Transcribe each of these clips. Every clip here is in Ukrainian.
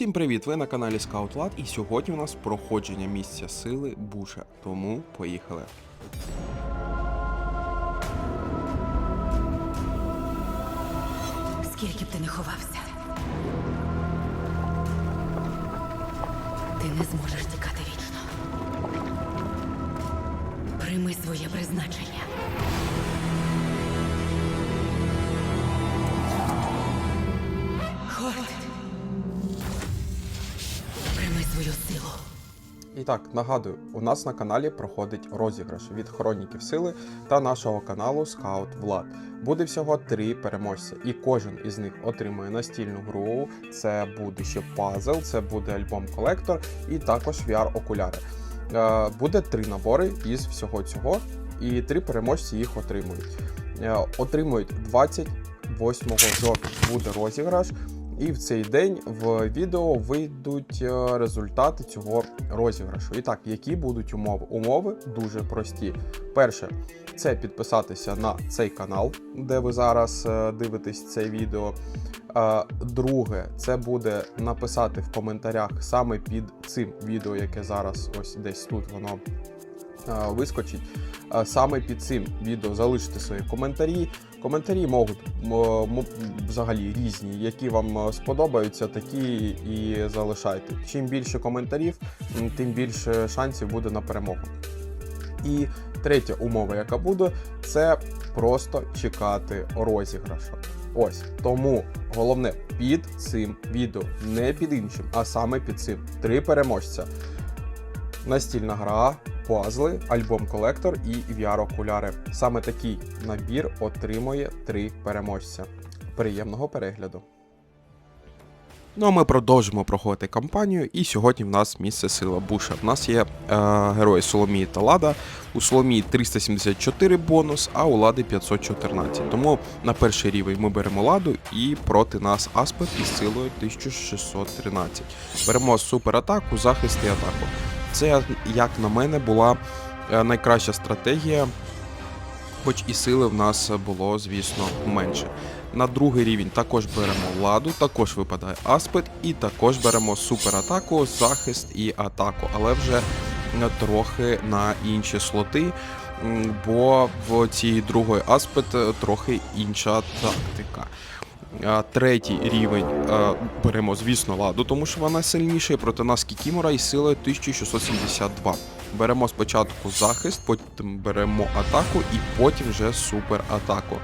Всім привіт! Ви на каналі Lad і сьогодні у нас проходження місця сили Буша. Тому поїхали. Скільки б ти не ховався, ти не зможеш тікати вічно. Прийми своє призначення. І так, нагадую, у нас на каналі проходить розіграш від Хроніків Сили та нашого каналу Scout Влад. Буде всього три переможця, і кожен із них отримує настільну гру. Це буде ще пазл, це буде альбом колектор і також VR-окуляри. Е, Буде три набори із всього цього, і три переможці їх отримують. Е, Отримують 28 жовтня буде розіграш. І в цей день в відео вийдуть е, результати цього розіграшу. І так, які будуть умови? Умови дуже прості. Перше, це підписатися на цей канал, де ви зараз е, дивитесь це відео. Е, Друге, це буде написати в коментарях саме під цим відео, яке зараз ось десь тут воно вискочить. Е, Саме під цим відео залишити свої коментарі. Коментарі можуть взагалі різні, які вам е, сподобаються, такі і залишайте. Чим більше коментарів, тим більше шансів буде на перемогу. І третя умова, яка буде, це просто чекати розіграшу. Ось тому головне під цим відео, не під іншим, а саме під цим. Три переможця. Настільна гра, пазли, альбом колектор і VR-окуляри. Саме такий набір отримує три переможця. Приємного перегляду. Ну а ми продовжимо проходити кампанію, і сьогодні в нас місце сила Буша. В нас є е, герої Соломії та Лада. У Соломії 374 бонус, а у Лади 514. Тому на перший рівень ми беремо ладу і проти нас Аспет із силою 1613. Беремо суператаку, захист і атаку. Це, як на мене, була е, найкраща стратегія, хоч і сили в нас було, звісно, менше. На другий рівень також беремо ладу, також випадає аспект, і також беремо суператаку, захист і атаку, але вже е, трохи на інші слоти, бо в цій другої аспект е, трохи інша тактика. Третій рівень беремо, звісно, ладу, тому що вона сильніша, і проти нас Кікімора із силою 1672. Беремо спочатку захист, потім беремо атаку і потім вже суператаку.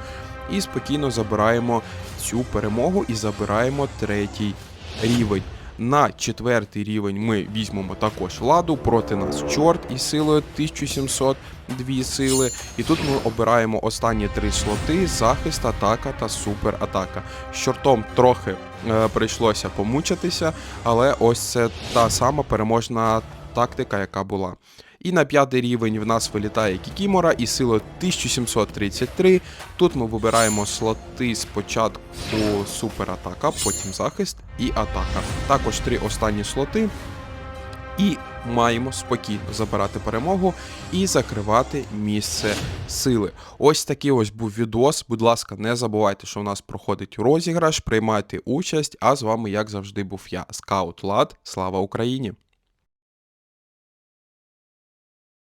І спокійно забираємо цю перемогу і забираємо третій рівень. На четвертий рівень ми візьмемо також ладу проти нас чорт із силою 1702 сили. І тут ми обираємо останні три слоти: захист, атака та суператака. З чортом трохи е, прийшлося помучитися, але ось це та сама переможна тактика, яка була. І на п'ятий рівень в нас вилітає Кікімора із силою 1733. Тут ми вибираємо слоти спочатку суператака, потім захист і атака. Також три останні слоти. І маємо спокійно забирати перемогу і закривати місце сили. Ось такий ось був відос. Будь ласка, не забувайте, що у нас проходить розіграш, приймайте участь. А з вами, як завжди, був я, Скаут Лад. Слава Україні!